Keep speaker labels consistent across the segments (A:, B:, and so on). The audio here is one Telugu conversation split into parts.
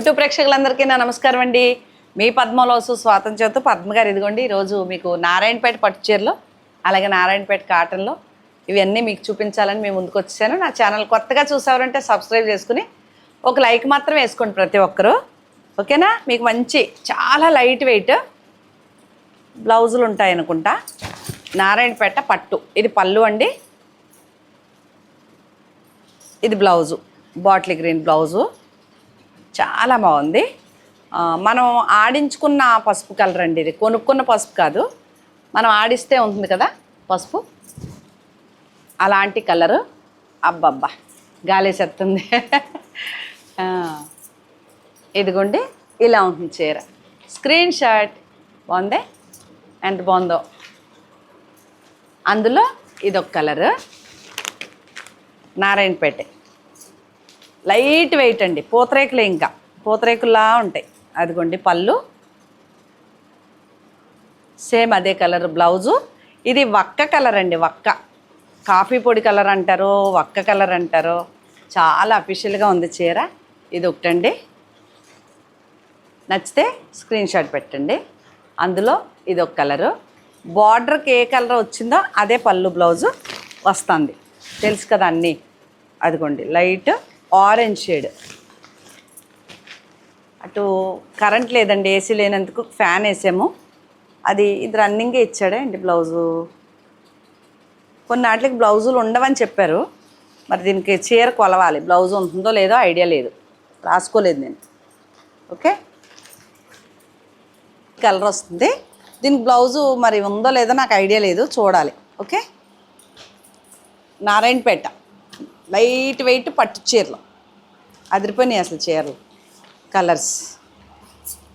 A: యూట్యూబ్ ప్రేక్షకులందరికీ నా నమస్కారం అండి. మీ పద్మలోసు స్వాతంత్ర్యంతో పద్మ గారు ఇదిగోండి ఈరోజు మీకు నారాయణపేట పట్టు చీరలో అలాగే నారాయణపేట కాటన్లో ఇవన్నీ మీకు చూపించాలని మేము ముందుకు వచ్చాను. నా ఛానల్ కొత్తగా చూసారంటే సబ్స్క్రైబ్ చేసుకుని ఒక లైక్ మాత్రం వేసుకోండి ప్రతి ఒక్కరూ. ఓకేనా? మీకు మంచి చాలా లైట్ వెయిట్ బ్లౌజులు ఉంటాయి అనుకుంటా. నారాయణపేట పట్టు. ఇది పళ్ళు అండి. ఇది బ్లౌజు బాటిల్ గ్రీన్ బ్లౌజు. చాలా బాగుంది. మనం ఆడించుకున్న పసుపు కలర్ అండి ఇది. కొనుక్కున్న పసుపు కాదు. మనం ఆడిస్తే ఉంటుంది కదా పసుపు? అలాంటి కలరు. అబ్బబ్బా గాలేసేస్తుంది ఆ, ఇదిగోండి ఇలా ఉంటుంది చీర. స్క్రీన్ షాట్ బాగుందే? ఎంత బాగుందో? అందులో ఇదొక కలరు. నారాయణపేట. లైట్ వెయిట్ అండి పూతరేకులే ఇంకా. పూతరేకుల్లా ఉంటాయి. అదిగోండి పళ్ళు. సేమ్ అదే కలర్ బ్లౌజు. ఇది వక్క కలర్ అండి వక్క. కాఫీ పొడి కలర్ అంటారు వక్క కలర్ అంటారు చాలా అఫీషియల్గా ఉంది చీర. ఇది ఒకటండి. నచ్చితే స్క్రీన్ షాట్ పెట్టండి. అందులో ఇది ఒక కలరు. బార్డర్కి ఏ కలర్ వచ్చిందో అదే పళ్ళు బ్లౌజు వస్తుంది. తెలుసు కదా అన్నీ. అదిగోండి లైట్. Orange shade. అటు కరెంట్ లేదండి ఏసీ లేనందుకు ఫ్యాన్ వేసాము. అది ఇది రన్నింగే ఇచ్చాడే అండి బ్లౌజు? కొన్ని వాటికి బ్లౌజులు ఉండవని చెప్పారు. మరి దీనికి చీర కొలవాలి బ్లౌజ్ ఉంటుందో లేదో ఐడియా లేదు. రాసుకోలేదు నేను. ఓకే? కలర్ వస్తుంది. దీనికి బ్లౌజు మరి ఉందో లేదో నాకు ఐడియా లేదు చూడాలి. ఓకే? నారాయణపేట. లైట్ వెయిట్ పట్టు చీరలు. అదిరిపోయినాయి అసలు చీరలు. కలర్స్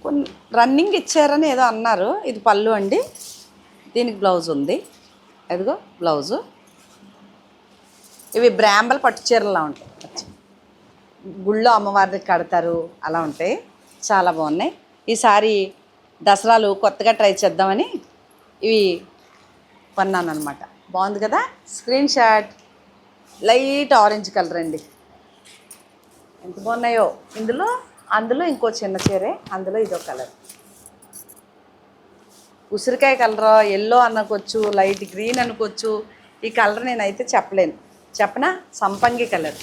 A: కొన్ని రన్నింగ్ ఇచ్చారని ఏదో అన్నారు. ఇది పళ్ళు అండి. దీనికి బ్లౌజ్ ఉంది. అదిగో బ్లౌజు ఇవి బ్రాంబల్ పట్టు చీరలా ఉంటాయి. గుళ్ళో అమ్మవారికి కడతారు. అలా ఉంటాయి. చాలా బాగున్నాయి. ఈసారి దసరాలు కొత్తగా ట్రై చేద్దామని ఇవి కొన్నాను అనమాట బాగుంది కదా? Screen shot light orange colour అండి. ఎంత బాగున్నాయో? ఇందులో అందులో ఇంకో చిన్న చీరే అందులో ఇదో కలర్. ఉసిరికాయ కలర్ ఎల్లో అనుకోవచ్చు లైట్ గ్రీన్ అనుకోవచ్చు ఈ కలర్ నేనైతే చెప్పలేను. చెప్పనా? సంపంగి కలర్.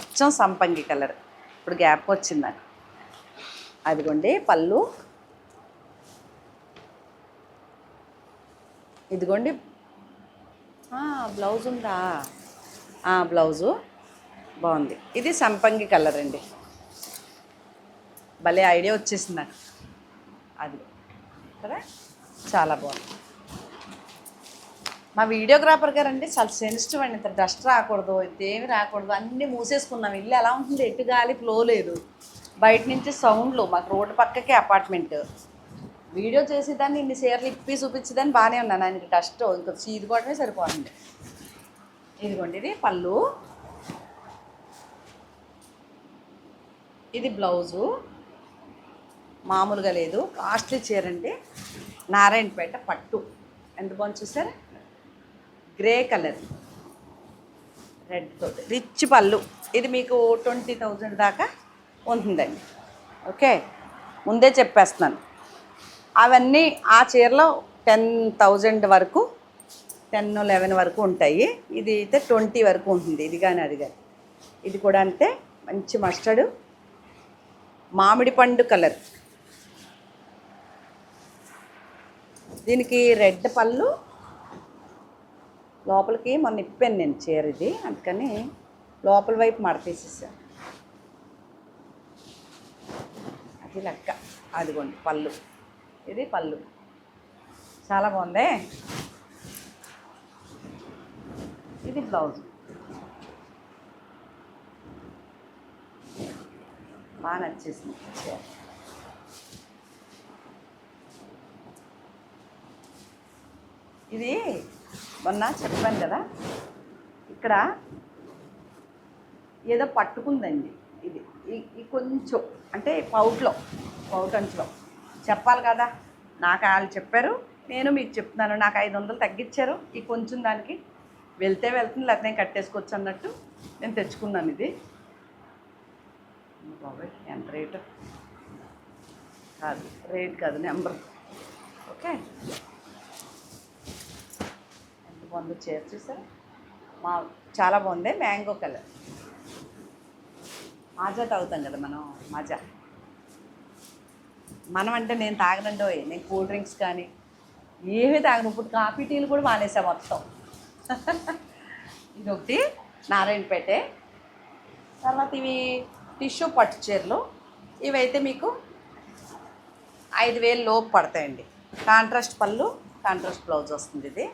A: అచ్చం సంపంగి కలర్. ఇప్పుడు గ్యాప్ వచ్చింది నాకు. అదిగోండి పళ్ళు. ఇదిగోండి. బ్లౌజ్ ఉందా? బ్లౌజు. బాగుంది. ఇది సంపంగి కలర్ అండి. భలే ఐడియా వచ్చేసింది నాకు. అది. కదా చాలా బాగుంది. మా వీడియోగ్రాఫర్ గారు అండి చాలా సెన్సిటివ్ అండి. ఇంత డస్ట్ రాకూడదు ఇదేమి రాకూడదు అన్నీ మూసేసుకున్నాం. ఇల్లు ఎలా ఉంటుంది? ఎటు గాలి ఫ్లో లేదు. బయట నుంచి సౌండ్లు మాకు రోడ్డు పక్కకే అపార్ట్మెంట్. వీడియో చేసేదాన్ని ఇన్ని చీరలు ఇప్పి చూపించేదాన్ని బాగానే ఉన్నాను. ఆయనకి డస్ట్ ఇంకా చీదుకోవడమే సరిపోతుంది ఇదిగోండి ఇది పళ్ళు. ఇది బ్లౌజు. మామూలుగా లేదు. కాస్ట్లీ చీర అండి నారాయణపేట పట్టు. ఎంత బాగుంది చూసారా? Grey colour. రెడ్ తోటి. రిచ్ పళ్ళు. ఇది మీకు ట్వంటీ థౌజండ్ దాకా ఉంటుందండి. ఓకే? ముందే చెప్పేస్తున్నాను. అవన్నీ ఆ చీరలో టెన్ థౌజండ్ వరకు టెన్ లెవెన్ వరకు ఉంటాయి. ఇది అయితే ట్వంటీ వరకు ఉంటుంది. ఇది కానీ అది కానీ. ఇది కూడా అంతే. మంచి మస్టర్డ్. మామిడి పండు కలర్. దీనికి రెడ్ పళ్ళు. లోపలికి మొన్న ఇప్పాను నేను చీర ఇది. అందుకని లోపల వైపు మడతీసేసాను అది లెక్క. అదిగోండి పళ్ళు. ఇది పళ్ళు. చాలా బాగుందే? ఇది బ్లౌజ్. బాగా నచ్చేసింది. ఇది మొన్న చెప్పాను కదా ఇక్కడ ఏదో పట్టుకుందండి ఇది. ఈ- ఈ కొంచెం అంటే పౌట్లో పౌట్ అంచులో. చెప్పాలి కదా నాకు వాళ్ళు చెప్పారు నేను మీకు చెప్తున్నాను నాకు ఐదు వందలు తగ్గించారు ఈ కొంచెం దానికి వెళ్తే వెళ్తుంది లేకపోతే కట్టేసుకోవచ్చు అన్నట్టు నేను తెచ్చుకున్నాను ఇది. బాబాయ్ ఎంత రేటు? కాదు రేట్ కాదు నెంబర్. ఓకే. ఎంత బాగుందో చేర్ చూసారా? మా చాలా బాగుంది మ్యాంగో కలర్. మాజా తాగుతాం కదా మనం మాజా. మనం అంటే నేను తాగనండో నేను కూల్ డ్రింక్స్ కానీ ఏమీ తాగను ఇప్పుడు కాఫీ టీలు కూడా మానేసా మొత్తం. ఇది ఒకటి నారాయణపేటే. తర్వాత ఇవి టిష్యూ పట్టు చీరలు. ఇవైతే మీకు ఐదు వేలు లోపు పడతాయండి. కాంట్రాస్ట్ పళ్ళు కాంట్రాస్ట్ బ్లౌజ్ వస్తుంది ఇది.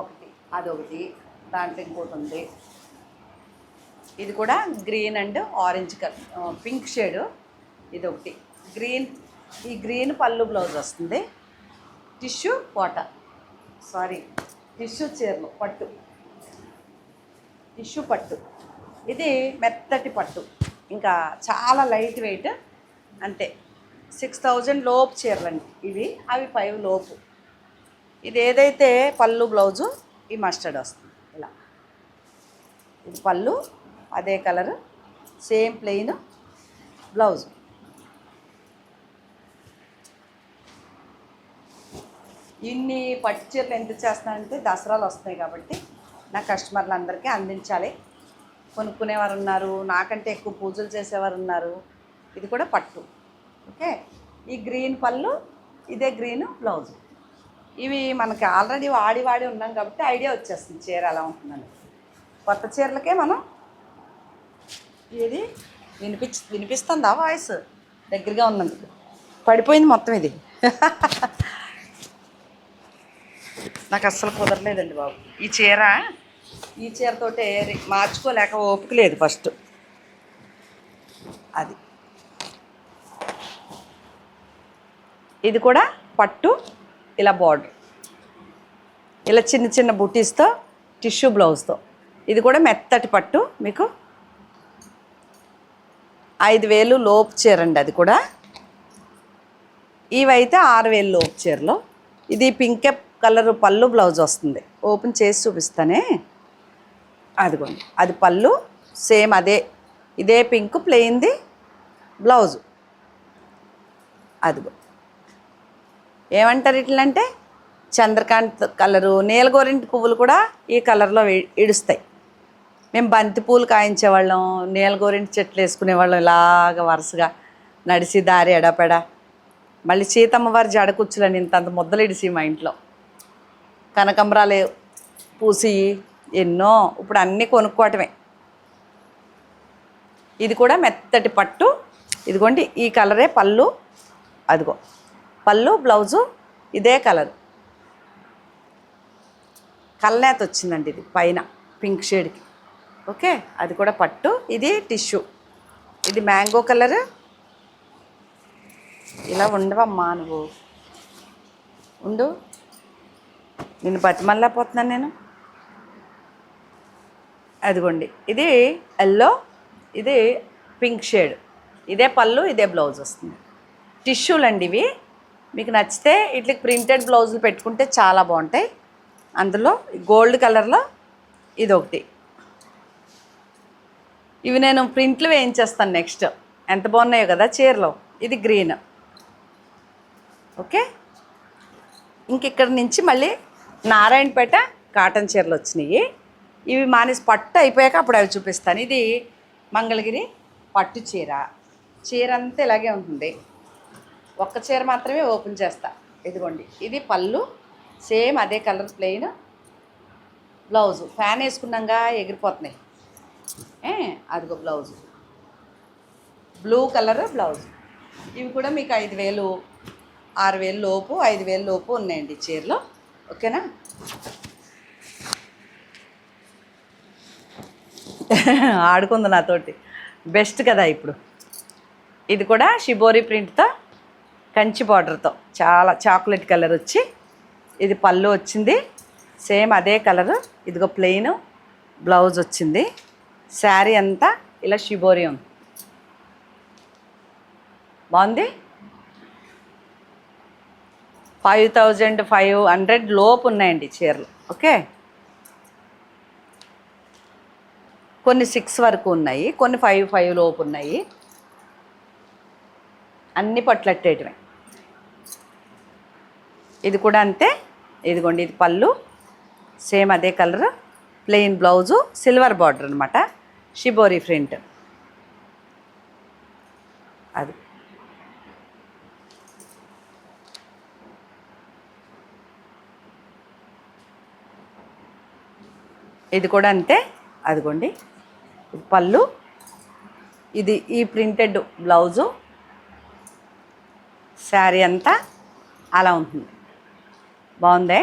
A: ఒకటి అదొకటి దాంట్లో ఇంకోటి ఉంది. ఇది కూడా green and orange colour pink shade. ఇది ఒకటి గ్రీన్ ఈ గ్రీన్ పళ్ళు బ్లౌజ్ వస్తుంది. టిష్యూ కోట. సారీ. టిష్యూ చీరలు పట్టు. టిష్యూ పట్టు. ఇది మెత్తటి పట్టు. ఇంకా చాలా లైట్ వెయిట్ అంతే. సిక్స్ థౌజండ్ లోపు చీరలండి ఇవి. అవి ఫైవ్ లోపు. ఇది ఏదైతే పళ్ళు బ్లౌజు ఈ మస్టర్డ్ వస్తుంది. ఇలా. ఇది పళ్ళు అదే కలరు సేమ్ ప్లెయిన్ బ్లౌజు. ఇన్ని పట్టు చీరలు ఎంత చేస్తానంటే దసరాలు వస్తున్నాయి కాబట్టి నా కస్టమర్లు అందరికీ అందించాలి. కొనుక్కునేవారు ఉన్నారు నాకంటే ఎక్కువ పూజలు చేసేవారు ఉన్నారు. ఇది కూడా పట్టు. ఓకే? ఈ గ్రీన్ పళ్ళు ఇదే గ్రీన్ బ్లౌజ్. ఇవి మనకి ఆల్రెడీ వాడి వాడి ఉన్నాం కాబట్టి ఐడియా వచ్చేస్తుంది చీర ఎలా ఉంటుందని. కొత్త చీరలకే మనం ఇది వినిపించ వినిపిస్తుందా వాయిస్? దగ్గరగా ఉన్నందుకు. పడిపోయింది మొత్తం ఇది. నాకు అస్సలు కుదరలేదండి బాబు. ఈ చీర ఈ చీరతోటే మార్చుకోలేక ఓపిక లేదు ఫస్ట్. అది. ఇది కూడా పట్టు ఇలా బార్డర్. ఇలా చిన్న చిన్న బుటీస్తో టిష్యూ బ్లౌజ్తో. ఇది కూడా మెత్తటి పట్టు మీకు. ఐదు వేలు లోపు చీరండి అది కూడా. ఇవైతే ఆరు వేలు లోపు చీరలు. ఇది పింక్ కలర్ పళ్ళు బ్లౌజ్ వస్తుంది. ఓపెన్ చేసి చూపిస్తానే. అదిగోండి. అది పళ్ళు సేమ్ అదే ఇదే పింక్ ప్లెయిన్ది బ్లౌజు. అదిగో. ఏమంటారు ఇట్లంటే చంద్రకాంత్ కలరు నీలగోరింటి పువ్వులు కూడా ఈ కలర్లో ఇడుస్తాయి. మేము బంతి పూలు కాయించేవాళ్ళం నీలగోరింటి చెట్లు వేసుకునేవాళ్ళం ఇలాగ వరుసగా నడిచి దారి ఎడపెడ. మళ్ళీ సీతమ్మ జడకుచ్చులని జడ ఇంతంత ముద్దలు ఇడిసి మా ఇంట్లో. కనకంబరాలు పూసి ఎన్నో ఇప్పుడు అన్నీ కొనుక్కోవటమే. ఇది కూడా మెత్తటి పట్టు. ఇదిగోండి ఈ కలరే పళ్ళు. అదిగో పళ్ళు బ్లౌజు ఇదే కలర్. కల్నేత వచ్చిందండి ఇది పైన పింక్ షేడ్కి. ఓకే అది కూడా పట్టు ఇది టిష్యూ. ఇది మ్యాంగో కలర్. ఇలా ఉండవమ్మా నువ్వు. ఉండు. నిన్ను బతిమల్లా పోతున్నాను నేను. అదిగోండి ఇది ఎల్లో ఇది పింక్ షేడ్. ఇదే పళ్ళు ఇదే బ్లౌజ్ వస్తుంది. టిష్యూలు అండి ఇవి. మీకు నచ్చితే ఇట్లకి ప్రింటెడ్ బ్లౌజులు పెట్టుకుంటే చాలా బాగుంటాయి. అందులో గోల్డ్ కలర్లో ఇది ఒకటి. ఇవి నేను ప్రింట్లు వేయించేస్తాను నెక్స్ట్. ఎంత బాగున్నాయో కదా చీరలో. ఇది గ్రీన్. ఓకే? ఇంక ఇక్కడ నుంచి మళ్ళీ నారాయణపేట కాటన్ చీరలు వచ్చినాయి. ఇవి మానేసి పట్టు అయిపోయాక అప్పుడు అవి చూపిస్తాను. ఇది మంగళగిరి పట్టు చీర. చీర అంతా ఇలాగే ఉంటుంది. ఒక్క చీర మాత్రమే ఓపెన్ చేస్తా. ఇదిగోండి. ఇది పళ్ళు. సేమ్ అదే కలర్ ప్లెయిన్ బ్లౌజు. ఫ్యాన్ వేసుకున్నాగా ఎగిరిపోతున్నాయి. అదిగో బ్లౌజు. Blue colour blouse. ఇవి కూడా మీకు ఐదు వేలు ఆరు వేలు లోపు ఐదు వేలు లోపు ఉన్నాయండి చీరలో. ఓకేనా? ఆడుకుంది నాతోటి. బెస్ట్ కదా ఇప్పుడు. ఇది కూడా షిబోరి ప్రింట్తో కంచి బార్డర్తో చాలా చాక్లెట్ కలర్ వచ్చి ఇది పళ్ళు వచ్చింది. సేమ్ అదే కలరు ఇదిగో ప్లెయిన్ బ్లౌజ్ వచ్చింది. శారీ అంతా ఇలా షిబోరి ఉంది. బాగుంది? ఫైవ్ థౌజండ్ ఫైవ్ హండ్రెడ్ లోపు ఉన్నాయండి చీరలు. ఓకే? కొన్ని సిక్స్ వరకు ఉన్నాయి కొన్ని ఫైవ్ ఫైవ్ లోపు ఉన్నాయి అన్ని పట్లట్టేయటమే ఇది కూడా అంతే. ఇదిగోండి ఇది పళ్ళు. సేమ్ అదే colour. Plain blouse silver border అనమాట షిబోరీ ప్రింట్. అది. ఇది కూడా అంతే. అదిగోండి. పళ్ళు. ఇది ఈ ప్రింటెడ్ బ్లౌజు. శారీ అంతా అలా ఉంటుంది. బాగుందే?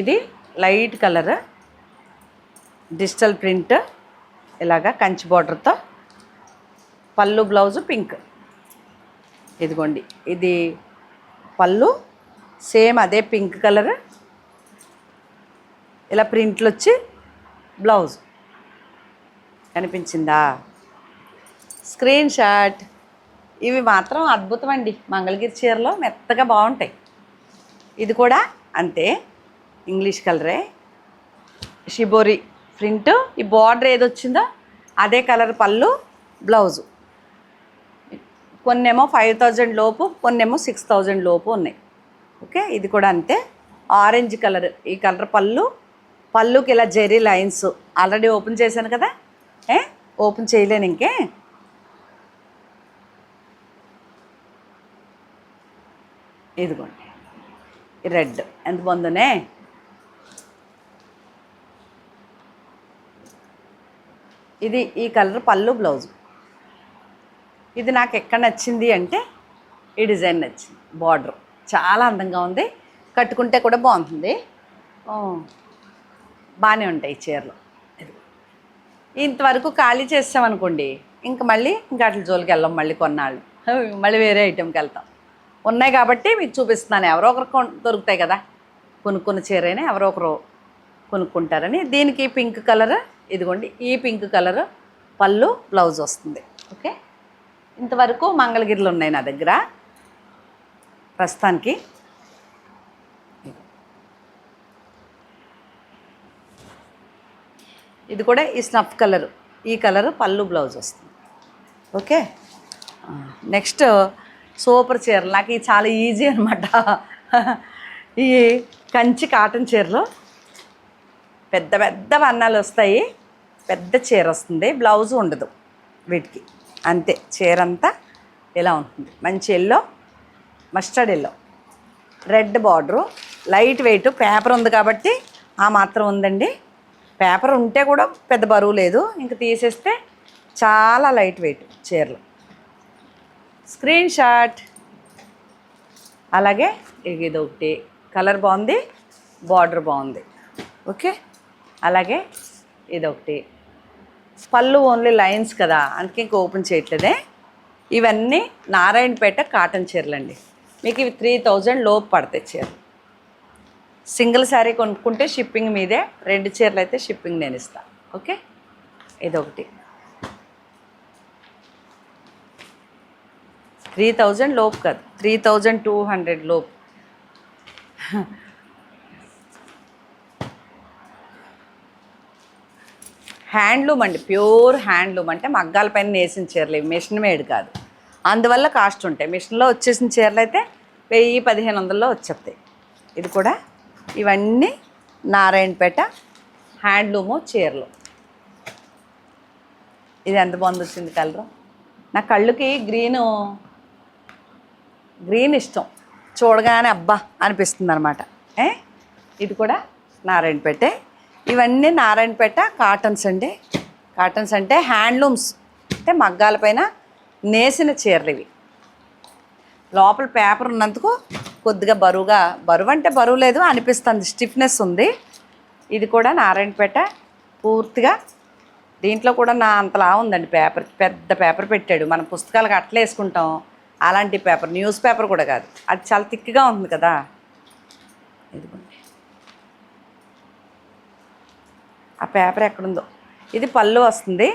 A: ఇది లైట్ కలర్. Digital print. ఇలాగా కంచి బార్డర్తో పళ్ళు బ్లౌజు పింక్. ఇదిగోండి. ఇది పళ్ళు సేమ్ అదే పింక్ కలర్. ఇలా ప్రింట్లు వచ్చి బ్లౌజ్. కనిపించిందా? Screen shot. ఇవి మాత్రం అద్భుతం అండి మంగళగిరి చీరలో మెత్తగా బాగుంటాయి. ఇది కూడా అంతే. ఇంగ్లీష్ కలరే. Shibori print. ఈ బార్డర్ ఏది వచ్చిందో అదే కలర్ పళ్ళు బ్లౌజు. కొన్నేమో ఫైవ్ థౌజండ్ లోపు కొన్నేమో సిక్స్ థౌజండ్ లోపు ఉన్నాయి. ఓకే? ఇది కూడా అంతే. ఆరెంజ్ కలర్ ఈ కలర్ పళ్ళు పళ్ళుకి ఇలా జెరీ లైన్స్. ఆల్రెడీ ఓపెన్ చేశాను కదా? ఏ? ఓపెన్ చేయలేను ఇంకే. ఇదిగోండి. రెడ్. ఎంత బాగుందనే ఇది ఈ కలర్ పళ్ళు బ్లౌజ్ ఇది నాకు ఎక్కడ నచ్చింది అంటే ఈ డిజైన్ నచ్చింది. బార్డర్. చాలా అందంగా ఉంది. కట్టుకుంటే కూడా బాగుంటుంది. బాగానే ఉంటాయి ఈ చీరలు. ఇది. ఇంతవరకు ఖాళీ చేసామనుకోండి ఇంక మళ్ళీ ఇంకా అట్ల జోలికి వెళ్ళాం మళ్ళీ కొన్నాళ్ళు. మళ్ళీ వేరే ఐటెంకి వెళ్తాం. ఉన్నాయి కాబట్టి మీకు చూపిస్తున్నాను. ఎవరో ఒకరు దొరుకుతాయి కదా. కొనుక్కున్న చీరైనా ఎవరో ఒకరు కొనుక్కుంటారని. దీనికి పింక్ కలర్ ఇదిగోండి ఈ పింక్ కలర్ పళ్ళు బ్లౌజ్ వస్తుంది. ఓకే? ఇంతవరకు మంగళగిరిలు ఉన్నాయి నా దగ్గర. ప్రస్తుతానికి. ఇది కూడా ఈ స్నఫ్ కలర్. ఈ కలర్ పళ్ళు బ్లౌజ్ వస్తుంది. ఓకే? నెక్స్ట్ సూపర్ చీరలు. నాకు ఇది చాలా ఈజీ అనమాట ఈ కంచి కాటన్ చీరలు. పెద్ద పెద్ద వర్ణాలు వస్తాయి. పెద్ద చీర వస్తుంది. బ్లౌజ్ ఉండదు వీటికి. అంతే చీర అంతా ఇలా ఉంటుంది. మంచి yellow mustard yellow red border light weight paper ఉంది కాబట్టి ఆ మాత్రం ఉందండి. పేపర్ ఉంటే కూడా పెద్ద బరువు లేదు. ఇంక తీసేస్తే చాలా లైట్ వెయిట్ చీరలు. స్క్రీన్ షాట్ అలాగే ఇది ఒకటి కలర్ బాగుంది బార్డర్ బాగుంది. ఓకే అలాగే ఇదొకటి. పళ్ళు ఓన్లీ లైన్స్ కదా అందుకే ఇంకా ఓపెన్ చేయట్లేదే. ఇవన్నీ నారాయణపేట కాటన్ చీరలు అండి మీకు ఇవి త్రీ థౌజండ్ లోపు పడతాయి చీరలు. సింగిల్ శారీ కొనుక్కుంటే షిప్పింగ్ మీదే రెండు చీరలు అయితే షిప్పింగ్ నేను ఇస్తాను ఓకే? ఇదొకటి. త్రీ థౌజండ్ లోపు కాదు త్రీ థౌజండ్ టూ హండ్రెడ్ లోపు. హ్యాండ్లూమ్ అండి ప్యూర్ హ్యాండ్లూమ్. అంటే మగ్గాల పైన నేసిన చీరలు ఇవి. మిషన్ మేడ్ కాదు. అందువల్ల కాస్ట్ ఉంటాయి. మిషన్లో వచ్చేసిన చీరలు అయితే వెయ్యి పదిహేను వందల్లో వచ్చేస్తాయి. ఇది కూడా ఇవన్నీ నారాయణపేట హ్యాండ్లూము చీరలు. ఇది ఎంత బాగుంది వచ్చింది కలరు? నా కళ్ళుకి గ్రీను గ్రీన్ ఇష్టం. చూడగానే అబ్బా అనిపిస్తుంది అనమాట ఏ? ఇది కూడా నారాయణపేటే ఇవన్నీ నారాయణపేట కాటన్స్ అండి. కాటన్స్ అంటే హ్యాండ్లూమ్స్ అంటే మగ్గాల పైన నేసిన చీరలు ఇవి. లోపల పేపర్ ఉన్నందుకు కొద్దిగా బరువుగా బరువు అంటే బరువు లేదు అనిపిస్తుంది స్టిఫ్నెస్ ఉంది. ఇది కూడా నారాయణపేట పూర్తిగా. దీంట్లో కూడా నా అంతలా ఉందండి పేపర్ పెద్ద పేపర్ పెట్టాడు. మనం పుస్తకాలకు అట్లా వేసుకుంటాం. అలాంటి పేపర్ న్యూస్ పేపర్ కూడా కాదు. అది చాలా థిక్గా ఉంది కదా. ఇదిగోండి. ఆ పేపర్ ఎక్కడుందో. ఇది పళ్ళు వస్తుంది.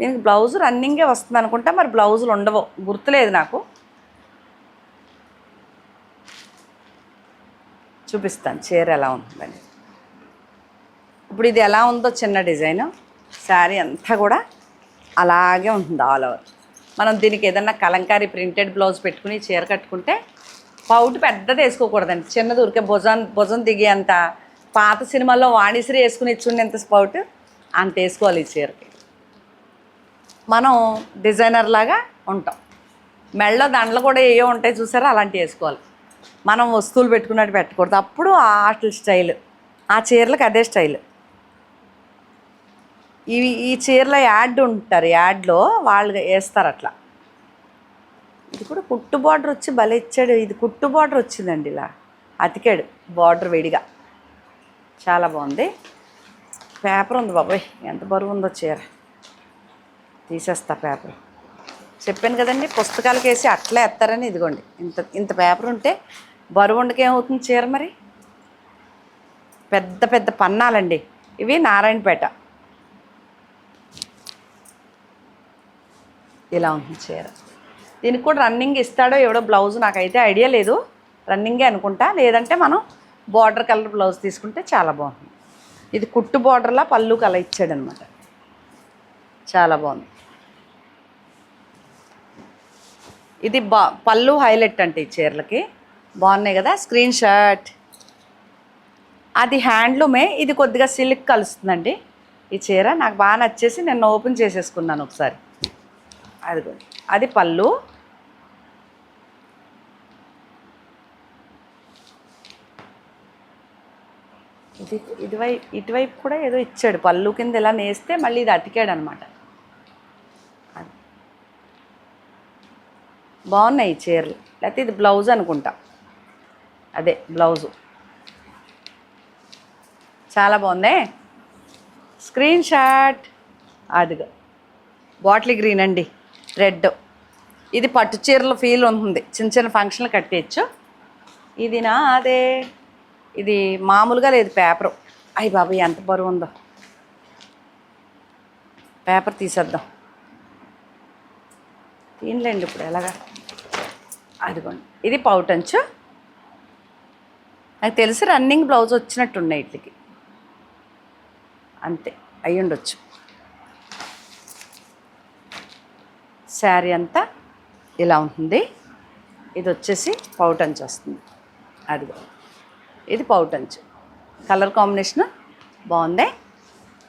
A: దీనికి బ్లౌజ్ రన్నింగే వస్తుంది అనుకుంటా. మరి బ్లౌజులు ఉండవు. గుర్తులేదు నాకు. చూపిస్తాను. చీర ఎలా ఉంటుందని. ఇప్పుడు ఇది ఎలా ఉందో చిన్న డిజైన్. శారీ అంతా కూడా అలాగే ఉంటుంది ఆల్ ఓవర్. మనం దీనికి ఏదన్నా కలంకారీ ప్రింటెడ్ బ్లౌజ్ పెట్టుకుని చీర కట్టుకుంటే పౌట్ పెద్దది వేసుకోకూడదండి. చిన్నది ఊరికే భుజం భుజం దిగే అంత పాత సినిమాల్లో వాణిశ్రీ వేసుకుని ఇచ్చుండే ఎంత స్పౌట్ అంత వేసుకోవాలి ఈ చీరకి. మనం డిజైనర్ లాగా ఉంటాం. మెళ్ళో దండలు కూడా ఏవో ఉంటాయి చూసారా? అలాంటివి వేసుకోవాలి. మనం వస్తువులు పెట్టుకున్నట్టు పెట్టకూడదు. అప్పుడు ఆ ఆటల స్టైల్ ఆ చీరలకు అదే స్టైల్. ఇవి ఈ చీరలో యాడ్ ఉంటారు. యాడ్లో వాళ్ళు వేస్తారు అట్లా. ఇది కూడా కుట్టు బార్డర్ వచ్చి భలే ఇచ్చాడు. ఇది కుట్టు బార్డర్ వచ్చిందండి ఇలా. అతికాడు. బార్డర్ విడిగా. చాలా బాగుంది. పేపర్ ఉంది బాబాయ్. ఎంత బరువు ఉందో చీర. తీసేస్తా పేపర్. చెప్పాను కదండి పుస్తకాలకు వేసి అట్లే ఎత్తారని ఇదిగోండి. ఇంత ఇంత పేపర్ ఉంటే బరువు ఉండకేమవుతుంది చీర మరి? పెద్ద పెద్ద పన్నాలండి. ఇవి నారాయణపేట. ఇలా ఉంటుంది చీర. దీనికి కూడా రన్నింగ్ ఇస్తాడో ఎవడో బ్లౌజ్ నాకైతే ఐడియా లేదు. రన్నింగే అనుకుంటా. లేదంటే మనం బార్డర్ కలర్ బ్లౌజ్ తీసుకుంటే చాలా బాగుంది. ఇది కుట్టు బార్డర్లా పళ్ళు కల ఇచ్చాడనమాట. చాలా బాగుంది. ఇది బా పళ్ళు హైలైట్ అంటే ఈ చీరలకి. బాగున్నాయి కదా? Screen shot. అది హ్యాండ్లూమే ఇది కొద్దిగా సిల్క్ కలుస్తుందండి ఈ చీర. నాకు బాగా నచ్చేసి నేను ఓపెన్ చేసేసుకున్నాను ఒకసారి. అది అది పళ్ళు. ఇది ఇటువైపు ఇటువైపు కూడా ఏదో ఇచ్చాడు. పళ్ళు కింద ఇలా నేస్తే మళ్ళీ ఇది అతికాడు అనమాట బాగున్నాయి ఈ చీరలు. లేకపోతే ఇది బ్లౌజ్ అనుకుంటా. అదే బ్లౌజు. చాలా బాగుందే? Screen shot. అదిగో. బాటిల్ గ్రీన్ అండి. రెడ్. ఇది పట్టు చీరల ఫీల్ ఉంటుంది. చిన్న చిన్న ఫంక్షన్లు కట్టేయచ్చు. ఇది నా అదే ఇది మామూలుగా లేదు పేపరు. అయ్యి బాబు ఎంత బరువు ఉందో. పేపర్ తీసేద్దాం. తినలేండి ఇప్పుడు ఎలాగా? అదిగోండి. ఇది పౌటంచు నాకు తెలిసి రన్నింగ్ బ్లౌజ్ వచ్చినట్టున్నాయి వీటికి అంతే అయ్యుండొచ్చు. ఉండొచ్చు శారీ అంతా ఇలా ఉంటుంది. ఇది వచ్చేసి పౌటంచు వస్తుంది. అదిగో. ఇది పౌటంచ్ కలర్ కాంబినేషన్ బాగుంది.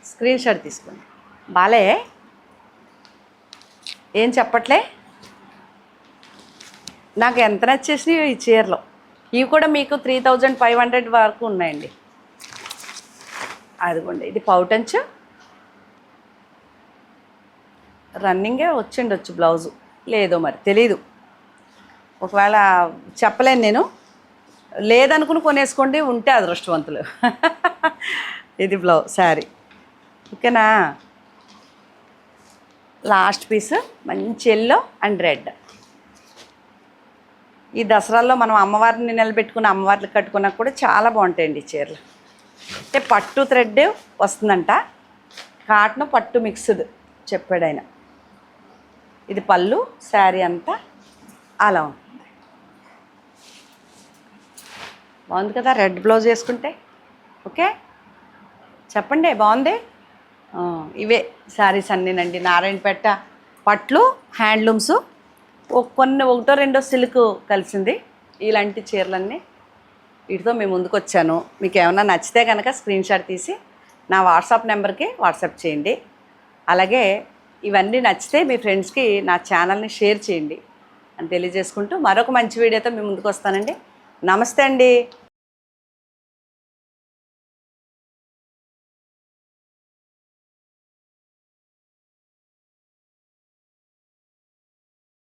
A: స్క్రీన్ షాట్ తీసుకోండి. బాలే? ఏం చెప్పట్లే? నాకు ఎంత నచ్చేసినాయి ఈ చీరలు. ఇవి కూడా మీకు త్రీ థౌజండ్ ఫైవ్ హండ్రెడ్ వరకు ఉన్నాయండి. అదిగోండి ఇది పౌటంచు రన్నింగే వచ్చిండొచ్చు బ్లౌజు. లేదో మరి తెలీదు. ఒకవేళ చెప్పలేను నేను. లేదనుకుని కొనేసుకోండి ఉంటే అదృష్టవంతులు. ఇది బ్లౌజ్ శారీ ఓకేనా? లాస్ట్ పీస్ మంచి ఎల్లో అండ్ రెడ్ ఈ దసరాల్లో మనం అమ్మవారిని నిలబెట్టుకుని అమ్మవారిని కట్టుకున్నా కూడా చాలా బాగుంటాయండి చీరలు. అంటే పట్టు థ్రెడ్ వస్తుందంట. కాటన్ పట్టు మిక్స్డ్ చెప్పాడు ఆయన. ఇది పళ్ళు శారీ అంతా అలా ఉంటుంది బాగుంది కదా? రెడ్ బ్లౌజ్ వేసుకుంటే. ఓకే చెప్పండి బాగుంది? ఇవే శారీస్ అన్నీనండి. నారాయణపేట పట్లు హ్యాండ్లూమ్స్ కొన్ని ఒకటో రెండో సిల్క్ కలిసింది. ఇలాంటి చీరలన్నీ వీటితో మేము ముందుకు వచ్చాను మీకు ఏమైనా నచ్చితే కనుక స్క్రీన్ షాట్ తీసి నా వాట్సాప్ నెంబర్కి వాట్సాప్ చేయండి. అలాగే ఇవన్నీ నచ్చితే మీ ఫ్రెండ్స్కి నా ఛానల్ని షేర్ చేయండి. అని తెలియజేసుకుంటూ మరొక మంచి వీడియోతో మీ ముందుకు వస్తానండి. నమస్తే అండి.